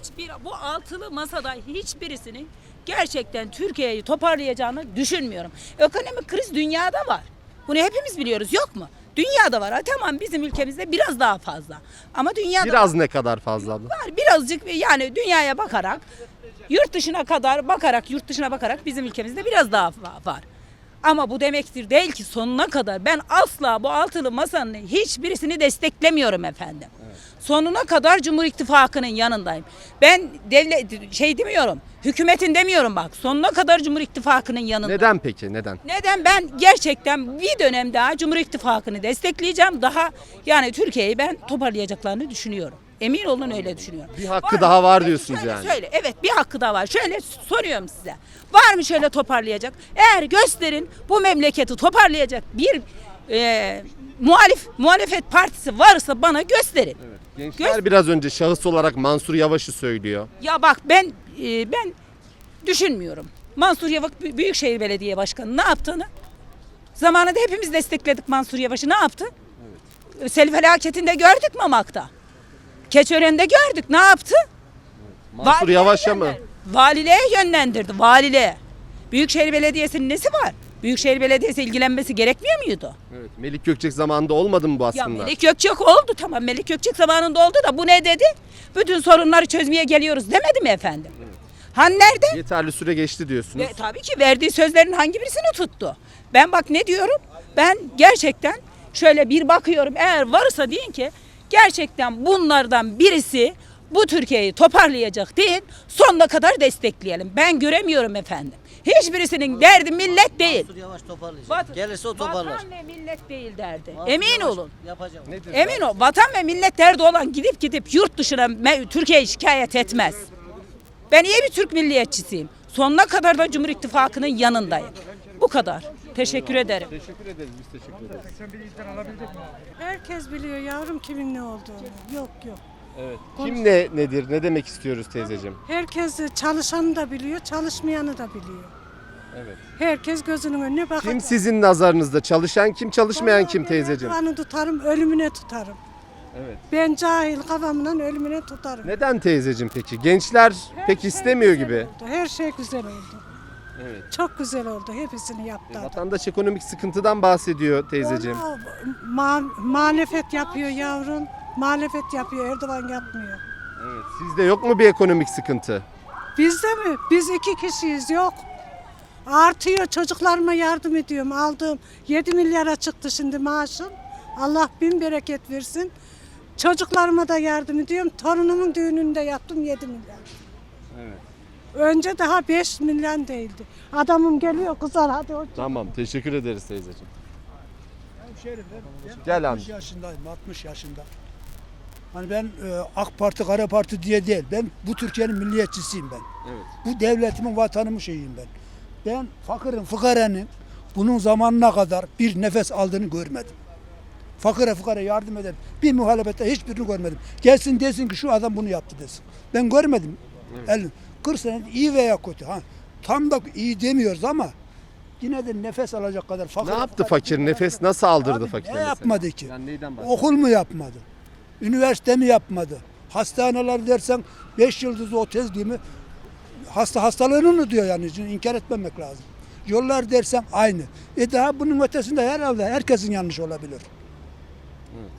hiçbir bu altılı masada hiçbirisinin gerçekten Türkiye'yi toparlayacağını düşünmüyorum. Ekonomik kriz dünyada var. Bunu hepimiz biliyoruz yok mu? Dünyada var. Ha, tamam bizim ülkemizde biraz daha fazla. Ama dünyada Biraz ne kadar fazla abla? var. Birazcık yani dünyaya bakarak yurt dışına kadar bakarak yurt dışına bakarak bizim ülkemizde biraz daha fa- var. Ama bu demektir değil ki sonuna kadar ben asla bu altılı masanın hiçbirisini desteklemiyorum efendim. Sonuna kadar Cumhur İttifakı'nın yanındayım. Ben devlet şey demiyorum. Hükümetin demiyorum bak. Sonuna kadar Cumhur İttifakı'nın yanındayım. Neden peki? Neden? Neden ben gerçekten bir dönem daha Cumhur İttifakı'nı destekleyeceğim. Daha yani Türkiye'yi ben toparlayacaklarını düşünüyorum. Emin olun öyle düşünüyorum. Bir hakkı mı? daha var diyorsunuz şöyle yani. Söyle evet bir hakkı daha var. Şöyle soruyorum size. Var mı şöyle toparlayacak? Eğer gösterin bu memleketi toparlayacak bir e, muhalif muhalefet partisi varsa bana gösterin. Gençler biraz önce şahıs olarak Mansur Yavaş'ı söylüyor. Ya bak ben e, ben düşünmüyorum. Mansur Yavaş Büy- Büyükşehir Belediye Başkanı ne yaptığını zamanında hepimiz destekledik Mansur Yavaş'ı ne yaptı? Sel felaketinde gördük Mamak'ta. Keçören'de gördük ne yaptı? Mansur Valiliğe Yavaş'a mı? yönlendirdi. Valiliğe yönlendirdi valiliğe. Büyükşehir Belediyesi'nin nesi var? Büyükşehir Belediyesi ilgilenmesi gerekmiyor muydu? Evet. Melik Gökçek zamanında olmadı mı bu Ya aslında? Melik Gökçek oldu tamam Melik Gökçek zamanında oldu da bu ne dedi? Bütün sorunları çözmeye geliyoruz demedi mi efendim? Han nerede? Yeterli süre geçti diyorsunuz. Ve tabii ki verdiği sözlerin hangi birisini tuttu? Ben bak ne diyorum? Ben gerçekten şöyle bir bakıyorum eğer varsa deyin ki gerçekten bunlardan birisi bu Türkiye'yi toparlayacak deyin sonuna kadar destekleyelim. Ben göremiyorum efendim. Hiçbirisinin derdi millet değil. Mansur Yavaş toparlayacak. Vat- Gelirse o toparlar. Vatan ve millet değil derdi. Mansur Emin Yavaş olun. Yapacak. Emin ol. Vatan ve millet derdi olan gidip gidip yurt dışına me- Türkiye'yi şikayet etmez. Ben iyi bir Türk milliyetçisiyim. Sonuna kadar da Cumhur İttifakı'nın yanındayım. Bu kadar. Teşekkür ederim. Teşekkür ederiz. Biz teşekkür ederiz. Herkes biliyor yavrum kimin ne olduğunu. Yok yok. Evet. Kim ne nedir? Ne demek istiyoruz teyzeciğim? Herkes çalışanı da biliyor, çalışmayanı da biliyor. Evet. Herkes gözünün önüne bakacak. Kim sizin nazarınızda? Çalışan kim, çalışmayan kim teyzeciğim? Erdoğan'ı tutarım, ölümüne tutarım. Evet. Ben cahil kafamla ölümüne tutarım. Neden teyzeciğim peki? Gençler Her pek şey istemiyor güzel gibi. oldu, Her şey güzel oldu. Evet. Çok güzel oldu. Hepsini yaptı. adam. Vatandaş ekonomik sıkıntıdan bahsediyor teyzeciğim. Onu ma- muhalefet yapıyor yavrum. Muhalefet yapıyor, Erdoğan yapmıyor. Evet. Sizde yok mu bir ekonomik sıkıntı? Bizde mi? Biz iki kişiyiz yok. Artıyor çocuklarıma yardım ediyorum. Aldığım 7 milyara çıktı şimdi maaşım. Allah bin bereket versin. Çocuklarıma da yardım ediyorum. Torunumun düğününde yaptım 7 milyar. Evet. Önce daha 5 milyon değildi. Adamım geliyor kızlar hadi hoşça Tamam. Teşekkür ederiz teyzeciğim. Hemşerim ben Gel 60 yaşındayım, 60 yaşında. Hani ben e, AK Parti, Kara Parti diye değil. Ben bu Türkiye'nin milliyetçisiyim ben. Evet. Bu devletimin, vatanımın şeyiyim ben. Ben fakirin, fıkaranın bunun zamanına kadar bir nefes aldığını görmedim. Fakire fukara yardım eden bir muhalefette hiçbirini görmedim. Gelsin desin ki şu adam bunu yaptı desin. Ben görmedim. Evet. 40 sene iyi veya kötü. Ha, tam da iyi demiyoruz ama yine de nefes alacak kadar fakir. Ne yaptı fakir? Nefes nasıl aldırdı Abi fakir? ne mesela? yapmadı ki? Yani neyden Okul mu yapmadı? Üniversite mi yapmadı? Hastaneler dersen 5 yıldızlı otel değil mi? Hasta hastalığını mı diyor yani inkar etmemek lazım. Yollar dersen aynı. E daha bunun ötesinde herhalde herkesin yanlış olabilir.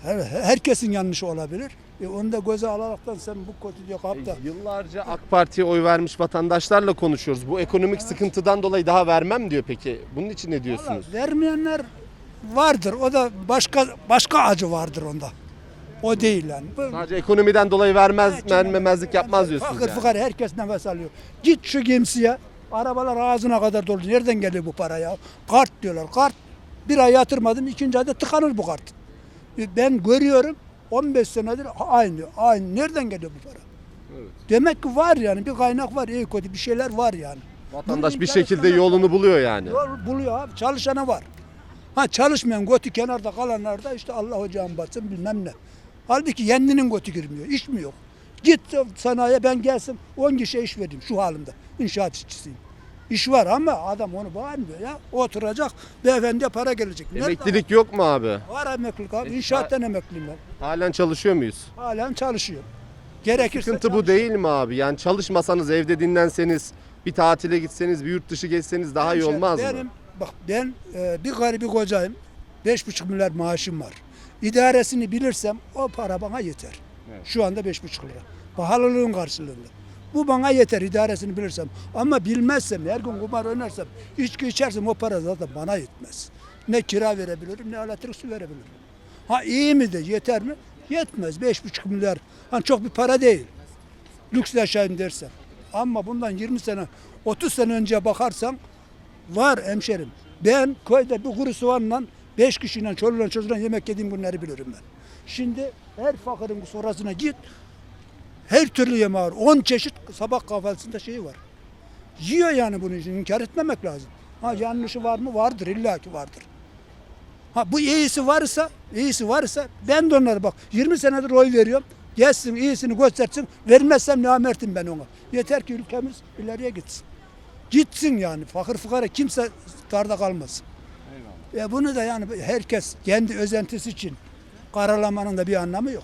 Her- Herkesin yanlış olabilir. E onu da göze alaraktan sen bu kötü diye kalk da. E, Yıllarca AK Parti'ye oy vermiş vatandaşlarla konuşuyoruz. Bu ekonomik sıkıntıdan dolayı daha vermem diyor peki. Bunun için ne diyorsunuz? Vermeyenler vardır. O da başka başka acı vardır onda. O değil yani. Bu- Sadece ekonomiden dolayı vermez, vermemezlik yapmaz diyorsunuz Fakir yani. fukara herkes nefes alıyor. Git şu gemsiye. Arabalar ağzına kadar dolu. Nereden geliyor bu para ya? Kart diyorlar. Kart. Bir ay yatırmadım. ikinci ayda tıkanır bu kart. E, Ben görüyorum. 15 senedir aynı. Aynı. Nereden geliyor bu para? Demek ki var yani. Bir kaynak var. iyi kötü bir şeyler var yani. Vatandaş bir şekilde yolunu buluyor yani. Yol buluyor abi. Çalışana var. Ha çalışmayan götü kenarda kalanlar da işte Allah hocam batsın bilmem ne. Halbuki kendinin götü girmiyor. İş mi yok? Git sanayiye ben gelsin 10 kişiye iş vereyim şu halimde. İnşaat işçisiyim. İş var ama adam onu bağırmıyor ya. Oturacak beyefendiye para gelecek. Nerede Emeklilik yok mu abi? Var emeklilik abi. İnşaattan emekliyim ben. Halen çalışıyor muyuz? Halen çalışıyorum. Gerekirse Sıkıntı bu değil mi abi? Yani çalışmasanız evde dinlenseniz bir tatile gitseniz bir yurt dışı gezseniz daha iyi Hemşerim, olmaz benim, mı? Bak ben e, bir garibi kocayım. Beş buçuk milyar maaşım var. İdaresini bilirsem o para bana yeter. Şu anda beş buçuk lira. Pahalılığın karşılığında. Bu bana yeter idaresini bilirsem. Ama bilmezsem her gün kumar oynarsam içki içersem o para zaten bana yetmez. Ne kira verebilirim ne elektrik su verebilirim. Ha iyi mi de yeter mi? Yetmez. Beş buçuk milyar. Hani çok bir para değil. Lüks yaşayayım dersen. Ama bundan 20 sene 30 sene önce bakarsan Var hemşerim. Ben köyde bir kuru soğanla beş kişiyle çoluğla çocuğla yemek yediğim günleri bilirim ben. Şimdi her fakirin sonrasına git. Her türlü yemeği var. 10 çeşit sabah kahvaltısında şeyi var. Yiyor yani bunu inkar etmemek lazım. Ha yanlışı var mı? Vardır illaki vardır. Ha bu iyisi varsa, iyisi varsa ben de onlara bak 20 senedir oy veriyorum. Gelsin iyisini göstersin. Vermezsem namertim ben ona. Yeter ki ülkemiz ileriye gitsin. Gitsin yani. Fakir fukara kimse darda kalmasın. Ya bunu da yani herkes kendi özentisi için karalamanın da bir anlamı yok.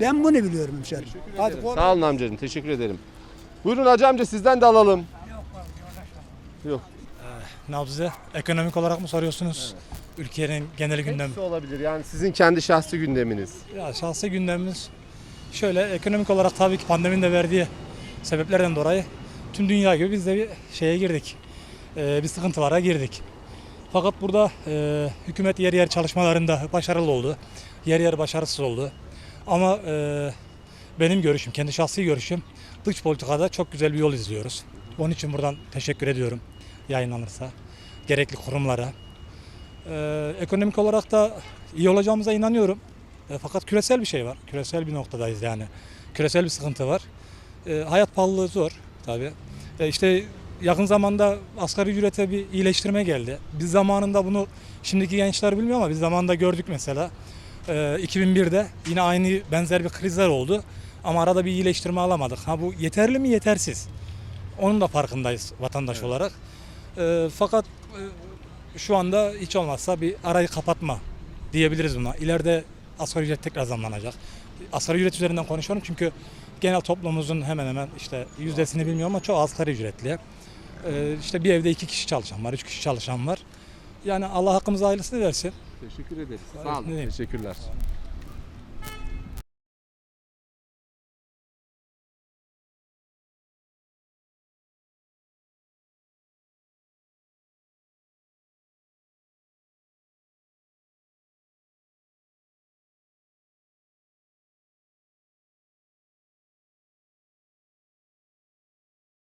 Ben bunu biliyorum hemşerim. Hadi Sağ olun amcacığım teşekkür ederim. Buyurun hacı amca sizden de alalım. Yok. Nabzı ekonomik olarak mı soruyorsunuz? Ülkenin genel gündemi. Hepsi olabilir yani sizin kendi şahsi gündeminiz. Ya şahsi gündemimiz şöyle ekonomik olarak tabii ki pandeminin de verdiği sebeplerden dolayı tüm dünya gibi biz de bir şeye girdik. Ee, bir sıkıntılara girdik. Fakat burada e, hükümet yer yer çalışmalarında başarılı oldu. Yer yer başarısız oldu. Ama e, benim görüşüm, kendi şahsi görüşüm dış politikada çok güzel bir yol izliyoruz. Onun için buradan teşekkür ediyorum yayınlanırsa. Gerekli kurumlara. Ee, ekonomik olarak da iyi olacağımıza inanıyorum. E, fakat küresel bir şey var. Küresel bir noktadayız yani. Küresel bir sıkıntı var. E, hayat pahalılığı zor tabii. E, işte yakın zamanda asgari ücrete bir iyileştirme geldi. Biz zamanında bunu şimdiki gençler bilmiyor ama biz zamanında gördük mesela. E, 2001'de yine aynı benzer bir krizler oldu. Ama arada bir iyileştirme alamadık. Ha bu yeterli mi yetersiz. Onun da farkındayız vatandaş olarak. E, fakat e, şu anda hiç olmazsa bir arayı kapatma diyebiliriz buna. İleride asgari ücret tekrar zamlanacak. Asgari ücret üzerinden konuşuyorum çünkü genel toplumumuzun hemen hemen işte yüzdesini bilmiyorum ama çoğu asgari ücretli. Ee, işte bir evde iki kişi çalışan var, üç kişi çalışan var. Yani Allah hakkımızda hayırlısını versin. Teşekkür ederiz. Sağ olun. Teşekkürler.